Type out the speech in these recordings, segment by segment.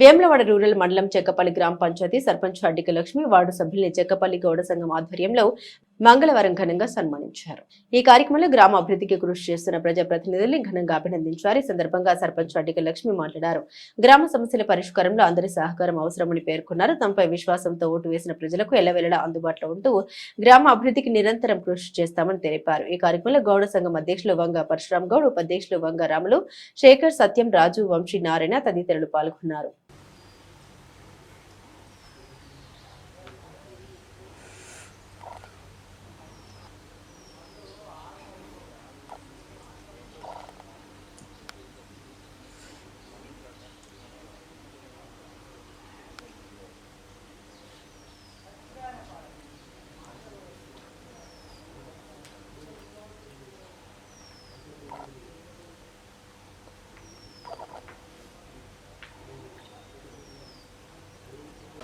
Vemulawada rural మండలం చెక్కపల్లి గ్రామ panchayat sarpanch Addika Lakshmi ward సభ్యుల్ని చెక్కపల్లి గౌడ సంఘం ఆధ్వర్యంలో మంగళవారం ఘనంగా సన్మానించారు. ఈ కార్యక్రమంలో గ్రామ అభివృద్ధికి కృషి చేస్తున్న ప్రజాప్రతినిధుల్ని ఘనంగా అభినందించారు. ఈ సందర్భంగా సర్పంచ్ అడ్డిక లక్ష్మి మాట్లాడారు. గ్రామ సమస్యల పరిష్కారంలో అందరి సహకారం అవసరమని పేర్కొన్నారు. తమపై విశ్వాసంతో ఓటు వేసిన ప్రజలకు ఎల్లవేళలా అందుబాటులో ఉంటూ గ్రామ అభివృద్ధికి నిరంతరం కృషి చేస్తామని తెలిపారు. ఈ కార్యక్రమంలో గౌడ సంఘం అధ్యక్షులు వంగ పరశురామ్ గౌడ్ ఉపాధ్యక్షులు వంగ రాములు శేఖర్ సత్యం రాజు వంశీ నారాయణ తదితరులు పాల్గొన్నారు.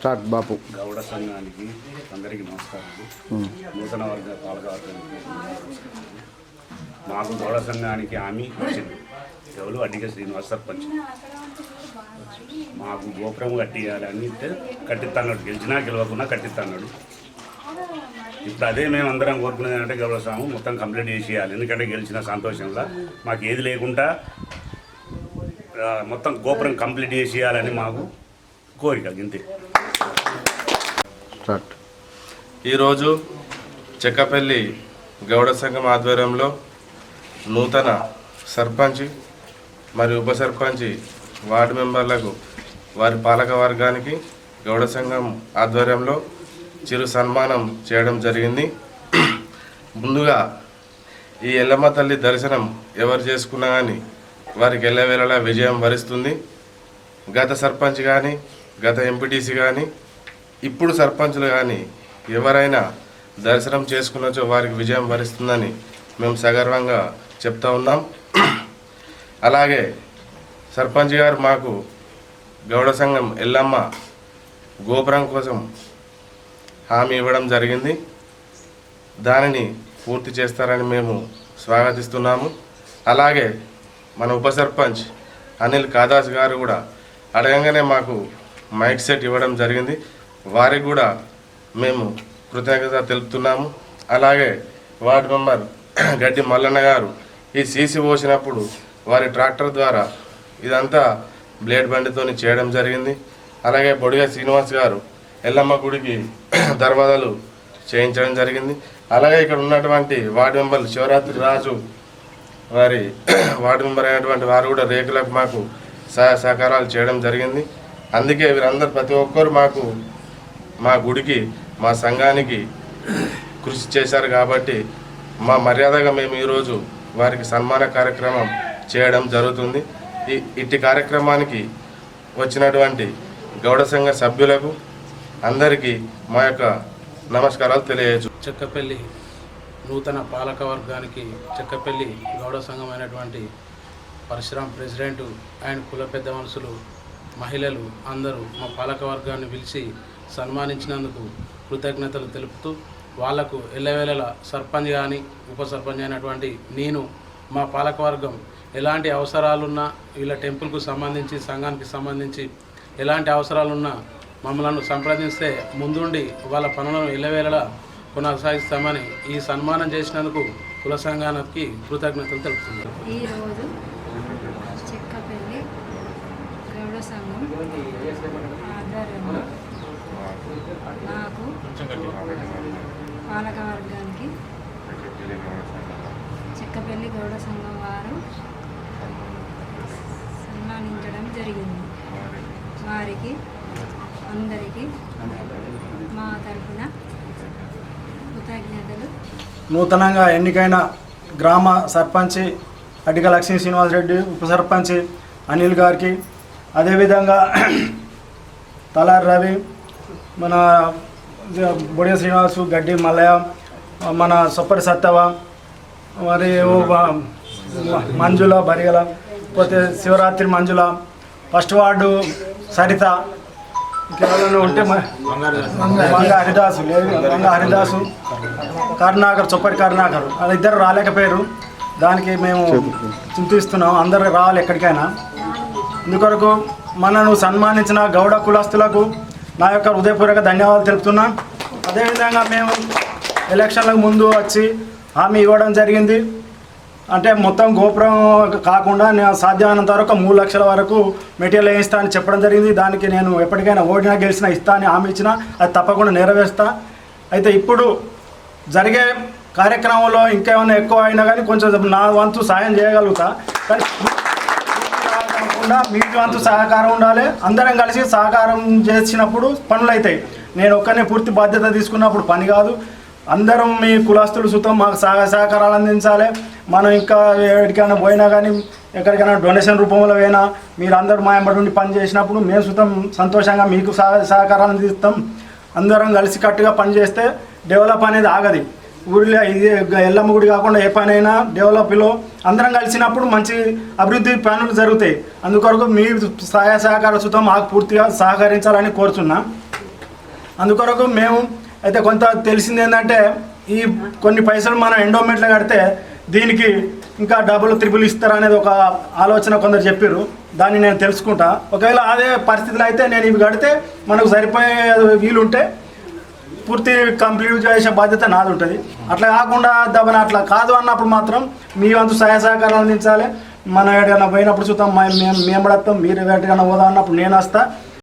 స్టార్ట్ బాపు. గౌడ సంఘానికి అందరికీ నమస్కారాలు నూతన వర్గ పాలకవర్గానికి మాకు గౌడ సంఘానికి హామీ వచ్చింది ఎవరు? అడ్డిక శ్రీనివాస్ సర్పంచ్. మాకు గోపురం కట్టియాలి అని ఇస్తే కట్టిస్తాడు గెలిచినా గెలవకుండా కట్టిస్తాడు ఇప్పుడు అదే మేము అందరం కోరుకునేది అంటే గౌడ స్వామి మొత్తం కంప్లీట్ చేసేయాలి. ఎందుకంటే గెలిచిన సంతోషంలో. మాకు ఏది లేకుండా మొత్తం గోపురం కంప్లీట్ చేసేయాలని మాకు కోరిక. ఇంతే. స్టార్ట్ ఈరోజు చెక్కపల్లి గౌడ సంఘం ఆధ్వర్యంలో నూతన సర్పంచ్ మరియు ఉప సర్పంచ్ వార్డు మెంబర్లకు వారి పాలక వర్గానికి గౌడ సంఘం ఆధ్వర్యంలో చిరు సన్మానం చేయడం జరిగింది. ముందుగా ఈ ఎల్లమ్మ తల్లి దర్శనం ఎవరు చేసుకున్నా కానీ వారికి ఎల్లవేళలా విజయం వరిస్తుంది. గత సర్పంచ్ కానీ గత ఎంపీటీసీ కానీ ఇప్పుడు సర్పంచులు కానీ ఎవరైనా దర్శనం చేసుకున్నచో వారికి విజయం వరిస్తుందని మేము సగర్వంగా చెప్తా ఉన్నాం. అలాగే సర్పంచ్ గారు మాకు గౌడ సంఘం ఎల్లమ్మ గోపురం కోసం హామీ ఇవ్వడం జరిగింది. దానిని పూర్తి చేస్తారని మేము స్వాగతిస్తున్నాము. అలాగే మన ఉప సర్పంచ్ అనిల్ కాదాస్ గారు కూడా అడగంగానే మాకు మైక్ సెట్ ఇవ్వడం జరిగింది. వారికి కూడా మేము కృతజ్ఞత తెలుపుతున్నాము. అలాగే వార్డు మెంబర్ గడ్డి మల్లన్న గారు ఈ సీసీ పోసినప్పుడు వారి ట్రాక్టర్ ద్వారా ఇదంతా బ్లేడ్ బండితోని చేయడం జరిగింది. అలాగే బొడిగ శ్రీనివాస్ గారు ఎల్లమ్మ గుడికి దర్వాజాలు చేయించడం జరిగింది. అలాగే ఇక్కడ ఉన్నటువంటి వార్డు మెంబర్లు శివరాత్రి రాజు వారి వార్డు మెంబర్ అయినటువంటి వారు కూడా రేకులకు మాకు సహాయ సహకారాలు చేయడం జరిగింది. అందుకే వీరందరూ ప్రతి ఒక్కరు మాకు మా గుడికి మా సంఘానికి కృషి చేశారు కాబట్టి మా మర్యాదగా మేము ఈరోజు వారికి సన్మాన కార్యక్రమం చేయడం జరుగుతుంది. ఇట్టి కార్యక్రమానికి వచ్చినటువంటి గౌడ సంఘ సభ్యులకు అందరికీ మా యొక్క నమస్కారాలు తెలియజేయచ్చు చెక్కపల్లి నూతన పాలక వర్గానికి చెక్కపల్లి గౌడ సంఘం అయినటువంటి పరశురాం ప్రెసిడెంట్ అండ్ కుల పెద్ద మనుషులు మహిళలు అందరూ మా పాలక వర్గాన్ని పిలిచి సన్మానించినందుకు కృతజ్ఞతలు తెలుపుతూ వాళ్ళకు ఎల్లవేళల సర్పంచ్ కానీ ఉప సర్పంచ్ అయినటువంటి నేను మా పాలకవర్గం ఎలాంటి అవసరాలున్నా వీళ్ళ టెంపుల్కు సంబంధించి సంఘానికి సంబంధించి ఎలాంటి అవసరాలున్నా మమ్మలను సంప్రదిస్తే ముందుండి వాళ్ళ పనులను ఎల్లవేళలా కొనసాగిస్తామని ఈ సన్మానం చేసినందుకు కుల సంఘానికి కృతజ్ఞతలు తెలుపుతున్నారు ఈరోజు చెక్కపల్లి గౌడ సంఘం ఆధ్వర్యంలో నాకు పాలక వర్గానికి చెక్కపల్లి గౌడ సంఘం వారు సన్మానించడం జరిగింది. వారికి అందరికీ మా తరఫున కృతజ్ఞతలు. నూతనంగా ఎన్నికైన గ్రామ సర్పంచ్ అడ్డిక లక్ష్మీ శ్రీనివాసరెడ్డి ఉప సర్పంచ్ అనిల్ గారికి అదేవిధంగా తలారి రవి మన బొడియ శ్రీనివాసు గడ్డి మల్లయ్య మన సొప్పరి సత్తవ మరి మంజుల బరిగల పోతే శివరాత్రి మంజుల ఫస్ట్ వార్డు సరిత ఇంకెవరైనా ఉంటే మ- హరిదాసు లేదు హరిదాసు కరుణాకర్ చొప్పటి కరుణాకర్ వాళ్ళిద్దరు రాలేకపోయారు. దానికి మేము చింతిస్తున్నాం. అందరు రావాలి ఎక్కడికైనా. ఇందుకొరకు మనను సన్మానించిన గౌడ కులస్తులకు నా యొక్క హృదయపూర్వక ధన్యవాదాలు తెలుపుతున్నా. అదేవిధంగా మేము ఎలక్షన్లకు ముందు వచ్చి హామీ ఇవ్వడం జరిగింది. అంటే మొత్తం గోపురం కాకుండా నేను సాధ్యమైనంత వరకు మూడు లక్షల వరకు మెటీరియల్ వేయిస్తా అని చెప్పడం జరిగింది. దానికి నేను ఎప్పటికైనా ఓడినా గెలిచినా ఇస్తా అని హామీ ఇచ్చినా అది తప్పకుండా నెరవేరుస్తా. అయితే ఇప్పుడు జరిగే కార్యక్రమంలో ఇంకేమైనా ఎక్కువ అయినా కానీ కొంచెం నా వంతు సాయం చేయగలుగుతా. కానీ కాకుండా మీ వంతు సహకారం ఉండాలి. అందరం కలిసి సహకారం చేసినప్పుడు పనులు అవుతాయి నేను ఒక్కనే పూర్తి బాధ్యత తీసుకున్నప్పుడు పని కాదు. అందరం మీ కులస్తులు సుతం మాకు సహ సహకారాలు అందించాలి. మనం ఇంకా ఎక్కడికైనా పోయినా కానీ ఎక్కడికైనా డొనేషన్ రూపంలో పోయినా మీరు అందరూ మా ఎంబడి నుండి పని చేసినప్పుడు మేము సుతం సంతోషంగా మీకు సహ సహకారాలు అందిస్తాం. అందరం కలిసికట్టుగా పని చేస్తే డెవలప్ అనేది ఆగది. ఊరిలో ఇది ఎల్లమ్మ గుడి కాకుండా ఏ పనైనా డెవలప్లో అందరం కలిసినప్పుడు మంచి అభివృద్ధి పనులు జరుగుతాయి. అందుకొరకు మీరు సహాయ సహకార సుతం మాకు పూర్తిగా సహకరించాలని కోరుతున్నా అందుకొరకు మేము అయితే కొంత తెలిసింది ఏంటంటే ఈ కొన్ని పైసలు మనం ఎండోమెంట్లో కడితే దీనికి ఇంకా డబుల్ త్రిపుల్ ఇస్తారనేది ఒక ఆలోచన కొందరు చెప్పారు దాన్ని నేను తెలుసుకుంటా. ఒకవేళ అదే పరిస్థితులు అయితే నేను ఇవి కడితే మనకు సరిపోయే వీలుంటే పూర్తి కంప్లీట్ చేసే బాధ్యత నాది ఉంటుంది. అట్లా కాకుండా దబన అట్లా కాదు అన్నప్పుడు మాత్రం మీ వంతు సహాయ సహకారాలు అందించాలి. మనం ఎక్కడికైనా పోయినప్పుడు చూద్దాం మేము మేము పడతాం మీరు ఎక్కడికైనా పోదాం అన్నప్పుడు నేను వస్తాను